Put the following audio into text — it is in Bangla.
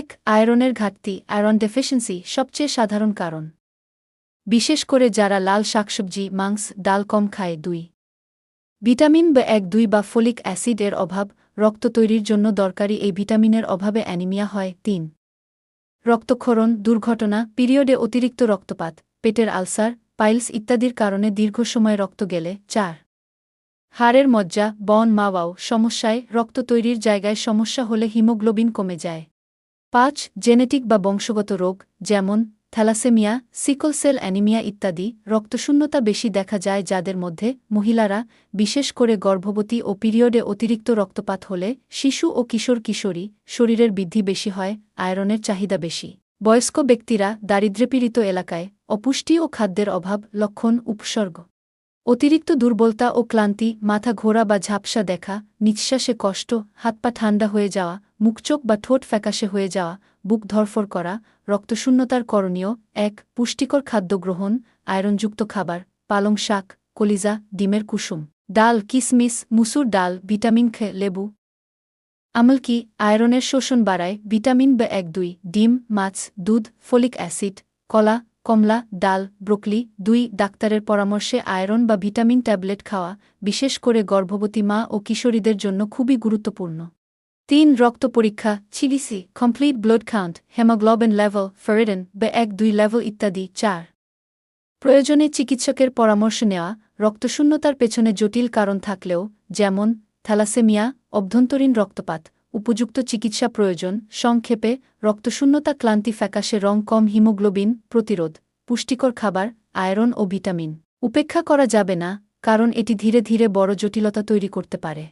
এক আয়রনের ঘাটতি, আয়রন ডেফিসিয়েন্সি সবচেয়ে সাধারণ কারণ। বিশেষ করে যারা লাল শাকসবজি, মাংস, ডাল কম খায়। দুই, ভিটামিন বা এক, দুই বা ফোলিক অ্যাসিড এর অভাব রক্ত তৈরির জন্য দরকারি এই ভিটামিনের অভাবে অ্যানিমিয়া হয়। তিন, রক্তক্ষরণ, দুর্ঘটনা, পিরিয়ডে অতিরিক্ত রক্তপাত, পেটের আলসার, পাইলস ইত্যাদির কারণে দীর্ঘ সময় রক্ত গেলে। চার, হাড়ের মজ্জা, বন, মাওয়াও সমস্যায় রক্ত তৈরির জায়গায় সমস্যা হলে হিমোগ্লোবিন কমে যায়। পাঁচ জেনেটিক বা বংশগত রোগ, যেমন থ্যালাসেমিয়া, সিকল সেল অ্যানিমিয়া ইত্যাদি, রক্তশূন্যতা বেশি দেখা যায় যাদের মধ্যে মহিলারা, বিশেষ করে গর্ভবতী ও পিরিয়ডে অতিরিক্ত রক্তপাত হলে শিশু ও কিশোর কিশোরী, শরীরের বৃদ্ধি বেশি হয়, আয়রনের চাহিদা বেশি। বয়স্ক ব্যক্তিরা দারিদ্র্যপীড়িত এলাকায় অপুষ্টি ও খাদ্যের অভাব, লক্ষণ, উপসর্গ। অতিরিক্ত দুর্বলতা ও ক্লান্তি, মাথা ঘোরা বা ঝাপসা দেখা, নিঃশ্বাসে কষ্ট, হাত পা ঠান্ডা হয়ে যাওয়া মুখচোখ বা ঠোঁট ফ্যাকাশে হয়ে যাওয়া, বুক ধরফর করা, রক্তশূন্যতার করণীয় এক, পুষ্টিকর খাদ্য গ্রহণ, আয়রনযুক্ত খাবার, পালং শাক, কলিজা, ডিমের কুসুম, ডাল, কিসমিস, মুসুর ডাল, ভিটামিন খে, লেবু। আমলকি আয়রনের শোষণ বাড়ায় ভিটামিন ব এক দুই, ডিম, মাছ, দুধ, ফলিক অ্যাসিড, কলা, কমলা, ডাল, ব্রোকলি, দুই, ডাক্তারের পরামর্শে আয়রন বা ভিটামিন ট্যাবলেট খাওয়া, বিশেষ করে গর্ভবতী মা ও কিশোরীদের জন্য খুবই গুরুত্বপূর্ণ। তিন রক্ত পরীক্ষা ছিলিসি complete blood count haemoglobin level ferritin বে এক দুই লেভেল ইত্যাদি, চার। প্রয়োজনে চিকিৎসকের পরামর্শ নেওয়া, রক্তশূন্যতার পেছনে জটিল কারণ থাকলেও, যেমন, থ্যালাসেমিয়া, অভ্যন্তরীণ রক্তপাত, উপযুক্ত চিকিৎসা প্রয়োজন, সংক্ষেপে, রক্তশূন্যতা ক্লান্তি ফ্যাকাশে রং কম হিমোগ্লোবিন, প্রতিরোধ, পুষ্টিকর খাবার, আয়রন ও ভিটামিন। উপেক্ষা করা যাবে না, কারণ এটি ধীরে ধীরে বড় জটিলতা তৈরি করতে পারে।